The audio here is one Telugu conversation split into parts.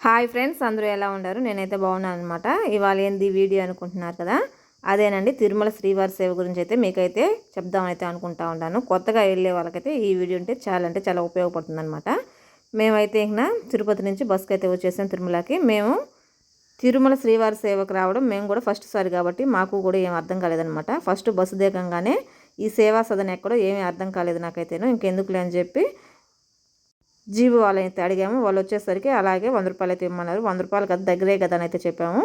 హాయ్ ఫ్రెండ్స్ అందరూ ఎలా ఉన్నారు? నేనైతే బాగున్నాను అనమాట ఇవాళ ఏంది వీడియో అనుకుంటున్నారు కదా? అదేనండి తిరుమల శ్రీవారి సేవ గురించి అయితే మీకైతే చెప్దామైతే అనుకుంటా ఉన్నాను కొత్తగా వెళ్ళే వాళ్ళకైతే ఈ వీడియో అంటే చాలా అంటే చాలా ఉపయోగపడుతుంది అనమాట మేమైతే ఇంకా తిరుపతి నుంచి బస్కి అయితే వచ్చేసాం తిరుమలకి. మేము తిరుమల శ్రీవారి సేవకు రావడం మేము కూడా ఫస్ట్ సారి కాబట్టి మాకు కూడా ఏం అర్థం కాలేదనమాట ఫస్ట్ బస్సు దిగంగానే ఈ సేవా సదన ఎక్కడో ఏమీ అర్థం కాలేదు నాకైతేను. ఇంకెందుకులే అని చెప్పి జీబు వాళ్ళని అయితే అడిగాము. వాళ్ళు వచ్చేసరికి అలాగే వంద రూపాయలు అయితే ఇవ్వమన్నారు వంద రూపాయలు కదా దగ్గరే కదా అని అయితే చెప్పాము.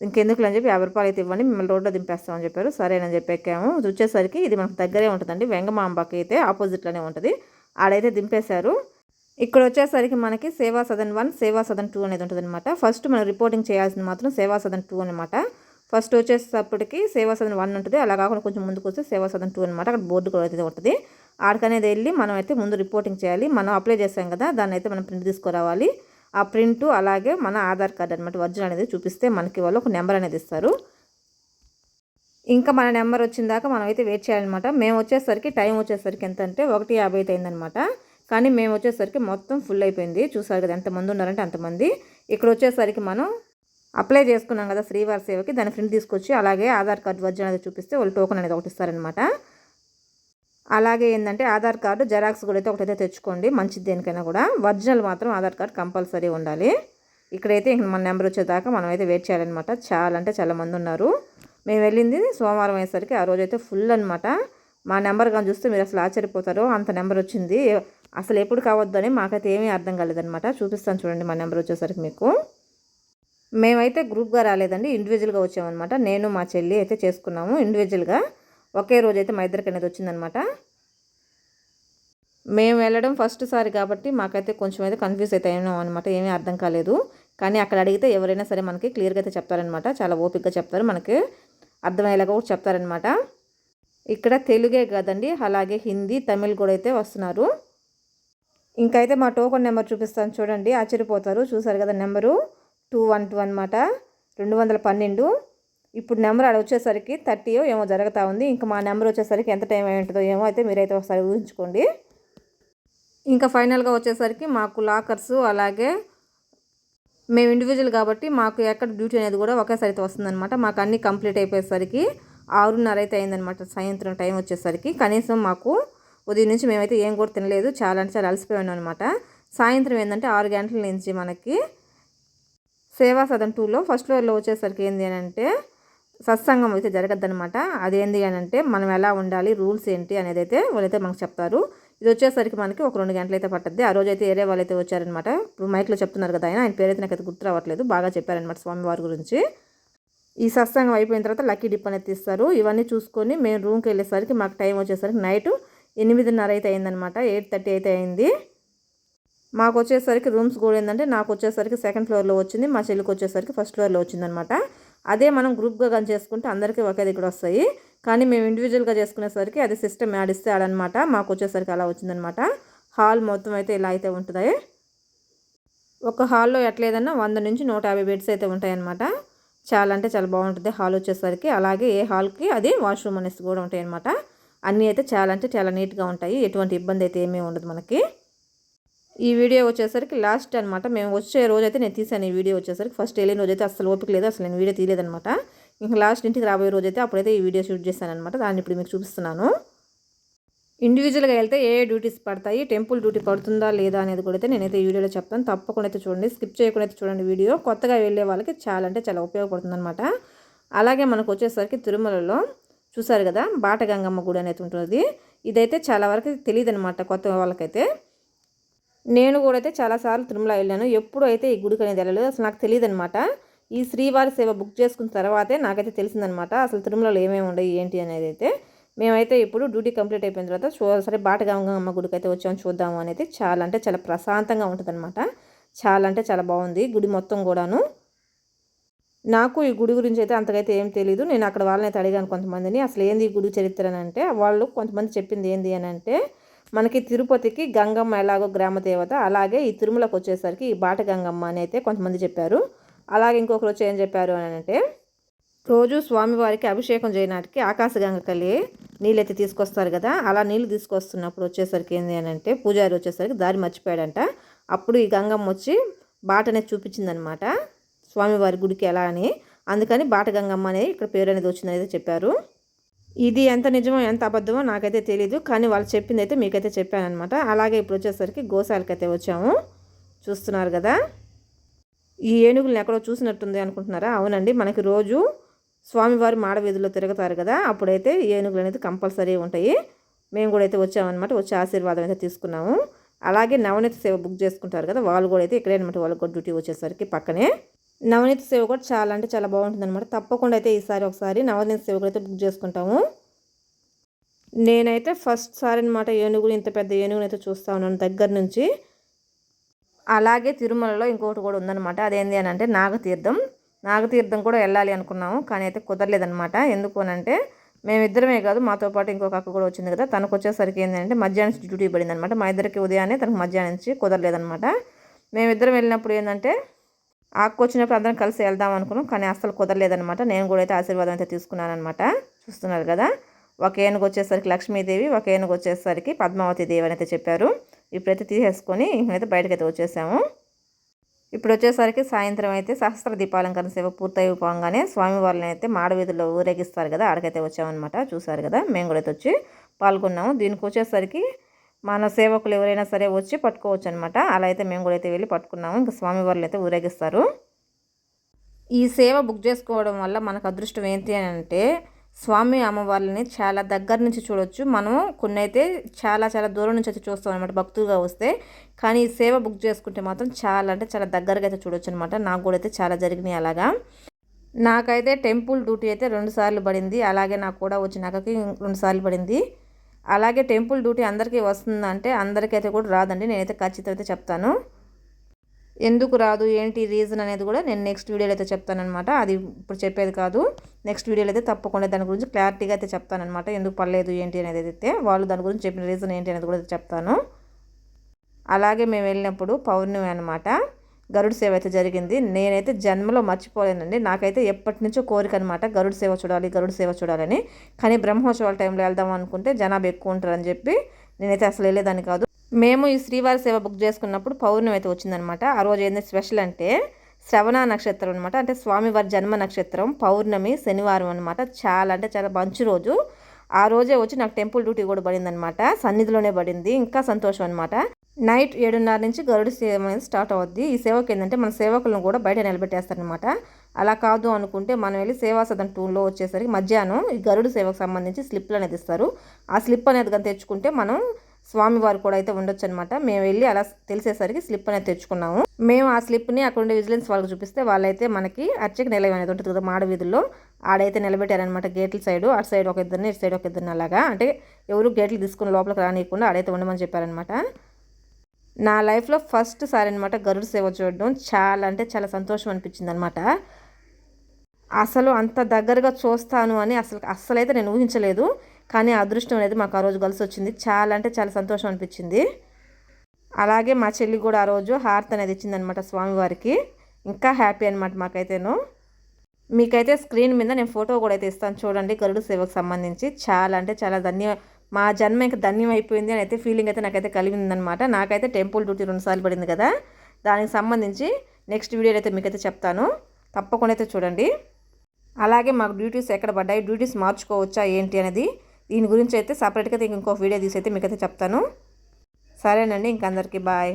ఇంకెందుకు అని చెప్పి యాభై రూపాయలు అయితే ఇవ్వండి మిమ్మల్ని రోడ్లో దింపేస్తామని చెప్పారు. సరేనని చెప్పి ఎక్కాము. వచ్చేసరికి ఇది మనకు దగ్గరే ఉంటుందండి. వెంగమాంబకి అయితే ఆపోజిట్లోనే ఉంటుంది. ఆడైతే దింపేశారు. ఇక్కడ వచ్చేసరికి మనకి సేవా సదన్ వన్ సేవా సదన్ టూ అనేది ఉంటుంది అనమాట ఫస్ట్ మనం రిపోర్టింగ్ చేయాల్సింది మాత్రం సేవా సదన్ టూ అనమాట ఫస్ట్ వచ్చేసప్పటికి సేవా సదన్ వన్ ఉంటుంది. అలా కాకుండా కొంచెం ముందుకు వస్తే సేవా సదన్ టూ అనమాట అక్కడ బోర్డు కూడా అయితే ఉంటుంది. ఆడికనేది వెళ్ళి మనం అయితే ముందు రిపోర్టింగ్ చేయాలి. మనం అప్లై చేసాం కదా దాన్ని అయితే మనం ప్రింట్ తీసుకురావాలి. ఆ ప్రింట్ అలాగే మన ఆధార్ కార్డ్ అనమాట ఒరిజినల్ అనేది చూపిస్తే మనకి వాళ్ళు ఒక నెంబర్ అనేది ఇస్తారు. ఇంకా మన నెంబర్ వచ్చిన దాకా మనం అయితే వెయిట్ చేయాలన్నమాట. మేము వచ్చేసరికి టైం వచ్చేసరికి ఎంత అంటే ఒకటి యాభై అయితే అయిందనమాట కానీ మేము వచ్చేసరికి మొత్తం ఫుల్ అయిపోయింది. చూసారు కదా ఎంతమంది ఉన్నారంటే అంతమంది ఇక్కడ వచ్చేసరికి మనం అప్లై చేసుకున్నాం కదా శ్రీవారి సేవకి దాని ప్రింట్ తీసుకొచ్చి అలాగే ఆధార్ కార్డు వర్జన్ అనేది చూపిస్తే వాళ్ళు టోకెన్ అనేది ఒకటి ఇస్తారనమాట అలాగే ఏంటంటే ఆధార్ కార్డు జెరాక్స్ కూడా అయితే ఒకటైతే తెచ్చుకోండి. మంచిది దేనికైనా కూడా. ఒరిజినల్ మాత్రం ఆధార్ కార్డు కంపల్సరీ ఉండాలి. ఇక్కడైతే ఇంక మన నెంబర్ వచ్చేదాకా మనం అయితే వెయిట్ చేయాలన్నమాట. చాలా అంటే చాలా మంది ఉన్నారు. మేము వెళ్ళింది సోమవారం అయ్యేసరికి. ఆ రోజు అయితే ఫుల్ అనమాట మా నెంబర్ కానీ చూస్తే మీరు అసలు ఆశ్చర్యపోతారు అంత నెంబర్ వచ్చింది. అసలు ఎప్పుడు కావద్దని మాకైతే ఏమీ అర్థం కాలేదనమాట చూపిస్తాను చూడండి మా నెంబర్ వచ్చేసరికి మీకు. మేమైతే గ్రూప్గా రాలేదండి. ఇండివిజువల్గా వచ్చామన్నమాట. నేను మా చెల్లి అయితే చేసుకున్నాము. ఇండివిజువల్గా. ఒకే రోజు అయితే మా ఇద్దరికి అనేది వచ్చిందనమాట. మేము వెళ్ళడం ఫస్ట్ సారి కాబట్టి మాకైతే కొంచెం అయితే కన్ఫ్యూజ్ అయితే అయినాం అనమాట. ఏమీ అర్థం కాలేదు. కానీ అక్కడ అడిగితే ఎవరైనా సరే మనకి క్లియర్గా అయితే చెప్తారనమాట. చాలా ఓపిక్గా చెప్తారు. మనకి అర్థమయ్యేలాగా కూడా చెప్తారనమాట. ఇక్కడ తెలుగే కదండి. అలాగే హిందీ తమిళ్ కూడా అయితే వస్తున్నారు. ఇంకైతే మా టోకన్ నెంబర్ చూపిస్తాను చూడండి. ఆశ్చర్యపోతారు. చూసారు కదా నెంబరు? టూ వన్ టూ అనమాట రెండు వందల పన్నెండు. ఇప్పుడు నెంబర్ అక్కడ వచ్చేసరికి థర్టీయో ఏమో జరుగుతూ ఉంది. ఇంకా మా నెంబర్ వచ్చేసరికి ఎంత టైం అయి ఉంటుందో ఏమో అయితే మీరైతే ఒకసారి ఊహించుకోండి. ఇంకా ఫైనల్గా వచ్చేసరికి మాకు లాకర్స్ అలాగే మేము ఇండివిజువల్ కాబట్టి మాకు ఎక్కడ డ్యూటీ అనేది కూడా ఒకేసారి అయితే వస్తుందన్నమాట. మాకు అన్నీ కంప్లీట్ అయిపోయేసరికి ఆరున్నర అయితే అయిందనమాట సాయంత్రం టైం వచ్చేసరికి. కనీసం మాకు ఉదయం నుంచి మేమైతే ఏం కూడా తినలేదు. చాలా అంటే చాలా అలసిపోయాను అనమాట సాయంత్రం ఏంటంటే ఆరు గంటల నుంచి మనకి సేవా సదన్ టూలో ఫస్ట్ ఫ్లోర్లో వచ్చేసరికి ఏంటి అని అంటే సత్సంగం అయితే జరగద్దనమాట అదేంటి అని అంటే మనం ఎలా ఉండాలి రూల్స్ ఏంటి అనేది అయితే వాళ్ళైతే మనకు చెప్తారు. ఇది వచ్చేసరికి మనకి ఒక రెండు గంటలు అయితే పట్టద్ది. ఆ రోజైతే ఏరే వాళ్ళైతే వచ్చారనమాట ఇప్పుడు మైక్లో చెప్తున్నారు కదా ఆయన ఆయన పేరైతే నాకైతే గుర్తు రావట్లేదు. బాగా చెప్పారనమాట స్వామివారి గురించి. ఈ సత్సంగం అయిపోయిన తర్వాత లక్కీ డిప్ అనేది తీస్తారు. ఇవన్నీ చూసుకొని మేము రూమ్కి వెళ్ళేసరికి మాకు టైం వచ్చేసరికి నైట్ ఎనిమిదిన్నర అయితే అయిందనమాట ఎయిట్ థర్టీ అయితే అయింది. మాకు వచ్చేసరికి రూమ్స్ కూడా ఏంటంటే నాకు వచ్చేసరికి సెకండ్ ఫ్లోర్లో వచ్చింది. మా చెల్లికి వచ్చేసరికి ఫస్ట్ ఫ్లోర్లో వచ్చిందనమాట అదే మనం గ్రూప్గా కానీ చేసుకుంటే అందరికీ ఒకే దగ్గర వస్తాయి. కానీ మేము ఇండివిజువల్గా చేసుకునేసరికి అది సిస్టమ్ యాడ్ ఇస్తే ఆడనమాట మాకు వచ్చేసరికి అలా వచ్చిందనమాట. హాల్ మొత్తం అయితే ఇలా అయితే ఉంటుంది ఒక హాల్లో ఎట్లేదన్నా వంద నుంచి నూట యాభై బెడ్స్ అయితే ఉంటాయన్నమాట. చాలా అంటే చాలా బాగుంటుంది హాల్ వచ్చేసరికి. అలాగే ఏ హాల్కి అది వాష్రూమ్ అనేసి కూడా ఉంటాయనమాట అన్నీ అయితే చాలా అంటే చాలా నీట్గా ఉంటాయి. ఎటువంటి ఇబ్బంది అయితే ఏమీ ఉండదు మనకి. ఈ వీడియో వచ్చేసరికి లాస్ట్ అనమాట మేము వచ్చే రోజైతే నేను తీసాను ఈ వీడియో వచ్చేసరికి. ఫస్ట్ వెళ్ళిన రోజు అయితే అసలు ఓపిక లేదు అసలు నేను వీడియో తీయలేదనమాట ఇంకా లాస్ట్ ఇంటికి రాబోయే రోజు అయితే అప్పుడైతే ఈ వీడియో షూట్ చేశాను అనమాట దాన్ని ఇప్పుడు మీకు చూపిస్తున్నాను. ఇండివిజువల్గా వెళ్తే ఏ డ్యూటీస్ పడతాయి టెంపుల్ డ్యూటీ పడుతుందా లేదా అనేది కూడా అయితే నేనైతే ఈ వీడియోలో చెప్తాను. తప్పకుండా అయితే చూడండి స్కిప్ చేయకుండా అయితే చూడండి వీడియో. కొత్తగా వెళ్ళే వాళ్ళకి చాలా అంటే చాలా ఉపయోగపడుతుంది అనమాట అలాగే మనకు వచ్చేసరికి తిరుమలలో చూసారు కదా బాట గంగమ్మ గుడి అనేది ఉంటుంది ఇదైతే చాలా వరకు తెలియదు అనమాట కొత్త వాళ్ళకైతే. నేను కూడా అయితే చాలాసార్లు తిరుమల వెళ్ళాను. ఎప్పుడు అయితే ఈ గుడికి అనేది వెళ్ళలేదు. అసలు నాకు తెలియదు అనమాట ఈ శ్రీవారి సేవ బుక్ చేసుకున్న తర్వాతే నాకైతే తెలిసిందనమాట అసలు తిరుమలలో ఏమేమి ఉండవు ఏంటి అనేది అయితే. మేమైతే ఇప్పుడు డ్యూటీ కంప్లీట్ అయిపోయిన తర్వాత చూ సరే బాటగంగమ్మ గుడికి అయితే వచ్చాము చూద్దాము అనేది చాలా అంటే చాలా ప్రశాంతంగా ఉంటుందన్నమాట. చాలా అంటే చాలా బాగుంది గుడి మొత్తం కూడాను. నాకు ఈ గుడి గురించి అయితే అంతకైతే ఏం తెలియదు నేను అక్కడ వాళ్ళని అయితే అడిగాను కొంతమందిని. అసలు ఏంది ఈ గుడి చరిత్ర అని అంటే వాళ్ళు కొంతమంది చెప్పింది ఏంది అని అంటే మనకి తిరుపతికి గంగమ్మ ఎలాగో గ్రామ దేవత అలాగే ఈ తిరుమలకు వచ్చేసరికి ఈ బాట గంగమ్మ అని అయితే కొంతమంది చెప్పారు. అలాగే ఇంకొకరు వచ్చి ఏం చెప్పారు అని అంటే రోజు స్వామివారికి అభిషేకం చేయనాటికి ఆకాశగంగ కలిగి నీళ్ళైతే తీసుకొస్తారు కదా అలా నీళ్ళు తీసుకొస్తున్నప్పుడు వచ్చేసరికి ఏంది అని అంటే పూజారి వచ్చేసరికి దారి మర్చిపోయాడంట. అప్పుడు ఈ గంగమ్మ వచ్చి బాట అనేది చూపించిందనమాట స్వామివారి గుడికి ఎలా అని. అందుకని బాట గంగమ్మ అనేది ఇక్కడ పేరు అనేది వచ్చింది అనేది చెప్పారు. ఇది ఎంత నిజమో ఎంత అబద్ధమో నాకైతే తెలియదు కానీ వాళ్ళు చెప్పింది అయితే మీకైతే చెప్పానమాట అలాగే ఇప్పుడు వచ్చేసరికి గోశాలకైతే వచ్చాము. చూస్తున్నారు కదా. ఈ ఏనుగులను ఎక్కడో చూసినట్టుంది అనుకుంటున్నారా? అవునండి మనకి రోజు స్వామివారి మాడవీధిలో తిరుగుతారు కదా. అప్పుడైతే ఏనుగులు అనేది కంపల్సరీ ఉంటాయి. మేము కూడా అయితే వచ్చామన్నమాట. వచ్చి ఆశీర్వాదం అయితే తీసుకున్నాము. అలాగే నవనీత సేవ బుక్ చేసుకుంటారు కదా. వాళ్ళు కూడా అయితే ఇక్కడే అనమాట వాళ్ళకి కూడా డ్యూటీ వచ్చేసరికి పక్కనే. నవనీత సేవ కూడా చాలా అంటే చాలా బాగుంటుంది అనమాట తప్పకుండా అయితే ఈసారి ఒకసారి నవనీత సేవ అయితే బుక్ చేసుకుంటాము. నేనైతే ఫస్ట్ సారి అనమాట ఏనుగుని ఇంత పెద్ద ఏనుగుని అయితే చూస్తా ఉన్నాను దగ్గర నుంచి. అలాగే తిరుమలలో ఇంకొకటి కూడా ఉందన్నమాట. అదేంటి అని అంటే నాగతీర్థం. నాగతీర్థం కూడా వెళ్ళాలి అనుకున్నాము కానీ అయితే కుదరలేదనమాట ఎందుకు అంటే మేమిద్దరమే కాదు మాతో పాటు ఇంకొక అక్క కూడా వచ్చింది కదా తనకు వచ్చేసరికి ఏంటంటే మధ్యాహ్నం నుంచి డ్యూటీ పడింది అనమాట మా ఇద్దరికి ఉదయాన్నే తనకు మధ్యాహ్నం నుంచి కుదరలేదనమాట మేమిద్దరం వెళ్ళినప్పుడు ఏంటంటే ఆకు వచ్చినప్పుడు అందరం కలిసి వెళ్దాం అనుకున్నాం కానీ అస్సలు కుదరలేదనమాట నేను కూడా అయితే ఆశీర్వాదం అయితే తీసుకున్నాను అనమాట చూస్తున్నారు కదా? ఒక ఏనుగు వచ్చేసరికి లక్ష్మీదేవి ఒక ఏనుగు వచ్చేసరికి పద్మావతి దేవి అని అయితే చెప్పారు. ఇప్పుడైతే తీసేసుకొని అయితే బయటకైతే వచ్చేసాము. ఇప్పుడు వచ్చేసరికి సాయంత్రం అయితే సహస్ర దీపాలంకరణ సేవ పూర్తయిపోగానే స్వామివారిని అయితే మాడవీధిలో ఊరేగిస్తారు కదా ఆడకైతే వచ్చామన్నమాట. చూసారు కదా? మేము కూడా అయితే వచ్చి పాల్గొన్నాము. దీనికి వచ్చేసరికి మన సేవకులు ఎవరైనా సరే వచ్చి పట్టుకోవచ్చు అనమాట అలా అయితే మేము కూడా అయితే వెళ్ళి పట్టుకున్నాము. ఇంకా స్వామివారులు అయితే ఊరేగిస్తారు. ఈ సేవ బుక్ చేసుకోవడం వల్ల మనకు అదృష్టం ఏంటి అని అంటే స్వామి అమ్మవార్లని చాలా దగ్గర నుంచి చూడొచ్చు. మనం కొన్ని అయితే చాలా చాలా దూరం నుంచి అయితే చూస్తాం అనమాట భక్తులుగా వస్తే. కానీ ఈ సేవ బుక్ చేసుకుంటే మాత్రం చాలా అంటే చాలా దగ్గరగా అయితే చూడొచ్చు అనమాట నాకు కూడా అయితే చాలా జరిగినాయి అలాగా. నాకైతే టెంపుల్ డ్యూటీ అయితే రెండు సార్లు పడింది. అలాగే నాకు కూడా వచ్చినాకకి రెండు సార్లు పడింది. అలాగే టెంపుల్ డ్యూటీ అందరికీ వస్తుందంటే అందరికైతే కూడా రాదండి. నేనైతే ఖచ్చితంగా అయితే చెప్తాను. ఎందుకు రాదు? ఏంటి రీజన్ అనేది కూడా నేను నెక్స్ట్ వీడియోలో అయితే చెప్తానమాట అది ఇప్పుడు చెప్పేది కాదు. నెక్స్ట్ వీడియోలో అయితే తప్పకుండా దాని గురించి క్లారిటీగా అయితే చెప్తానమాట ఎందుకు పర్లేదు ఏంటి అనేది అయితే వాళ్ళు దాని గురించి చెప్పిన రీజన్ ఏంటి అనేది కూడా చెప్తాను. అలాగే మేము వెళ్ళినప్పుడు పౌర్ణమి అనమాట గరుడు సేవ అయితే జరిగింది. నేనైతే జన్మలో మర్చిపోలేనండి. నాకైతే ఎప్పటి నుంచో కోరిక అనమాట గరుడు సేవ చూడాలి గరుడు సేవ చూడాలని. కానీ బ్రహ్మోత్సవాల టైంలో వెళ్దాం అనుకుంటే జనాభా ఎక్కువ ఉంటారని చెప్పి నేనైతే అసలు వెళ్ళేదాన్ని కాదు. మేము ఈ శ్రీవారి సేవ బుక్ చేసుకున్నప్పుడు పౌర్ణమి అయితే వచ్చిందనమాట ఆ రోజు ఏంటంటే స్పెషల్ అంటే శ్రవణ నక్షత్రం అనమాట అంటే స్వామివారి జన్మ నక్షత్రం పౌర్ణమి శనివారం అనమాట చాలా అంటే చాలా మంచి రోజు. ఆ రోజే వచ్చి నాకు టెంపుల్ డ్యూటీ కూడా పడిందనమాట సన్నిధిలోనే పడింది. ఇంకా సంతోషం అనమాట నైట్ ఏడున్నర నుంచి గరుడు సేవ అనేది స్టార్ట్ అవుద్ది. ఈ సేవకు ఏంటంటే మన సేవకులను కూడా బయట నిలబెట్టేస్తారనమాట అలా కాదు అనుకుంటే మనం వెళ్ళి సేవా సదన్ టూన్లో వచ్చేసరికి మధ్యాహ్నం ఈ గరుడు సేవకు సంబంధించి స్లిప్లు అనేది ఇస్తారు. ఆ స్లిప్ అనేది కానీ తెచ్చుకుంటే మనం స్వామివారు కూడా అయితే ఉండొచ్చు అనమాట మేము వెళ్ళి అలా తెలిసేసరికి స్లిప్ అనేది తెచ్చుకున్నాము. మేము ఆ స్లిప్ని అక్కడ ఉండే విజిలెన్స్ వాళ్ళకి చూపిస్తే వాళ్ళైతే మనకి అర్చక నిలయం అనేది ఉంటుంది కదా మాడ వీధుల్లో. ఆడైతే నిలబెట్టారనమాట గేట్ల సైడ్. అటు సైడ్ ఒక ఇద్దరిని ఇటు సైడ్ ఒక ఇద్దరిని అలాగా. అంటే ఎవరు గేట్లు తీసుకుని లోపలికి రానియకుండా ఆడైతే ఉండమని చెప్పారనమాట నా లైఫ్లో ఫస్ట్ సారి అనమాట గరుడు సేవ చూడడం. చాలా అంటే చాలా సంతోషం అనిపించింది అనమాట అసలు అంత దగ్గరగా చూస్తాను అని అసలు అస్సలైతే నేను ఊహించలేదు. కానీ అదృష్టం అనేది మాకు ఆ రోజు కలిసి వచ్చింది. చాలా అంటే చాలా సంతోషం అనిపించింది. అలాగే మా చెల్లి కూడా ఆ రోజు హారతి అనేది ఇచ్చిందనమాట స్వామివారికి. ఇంకా హ్యాపీ అనమాట మాకైతేను. మీకైతే స్క్రీన్ మీద నేను ఫోటో కూడా అయితే ఇస్తాను. చూడండి గరుడు సేవకు సంబంధించి. చాలా అంటే చాలా ధన్య మా జన్మ ఇంకా ధన్యం అయిపోయింది అని అయితే ఫీలింగ్ అయితే నాకైతే కలిగిందనమాట నాకైతే టెంపుల్ డ్యూటీ రెండుసార్లు పడింది కదా. దానికి సంబంధించి నెక్స్ట్ వీడియోలో అయితే మీకైతే చెప్తాను. తప్పకుండా అయితే చూడండి. అలాగే మాకు డ్యూటీస్ ఎక్కడ పడ్డాయి? డ్యూటీస్ మార్చుకోవచ్చా ఏంటి అనేది దీని గురించి అయితే సపరేట్గా ఇంకో వీడియో తీసి అయితే మీకైతే చెప్తాను. సరేనండి ఇంకందరికీ బాయ్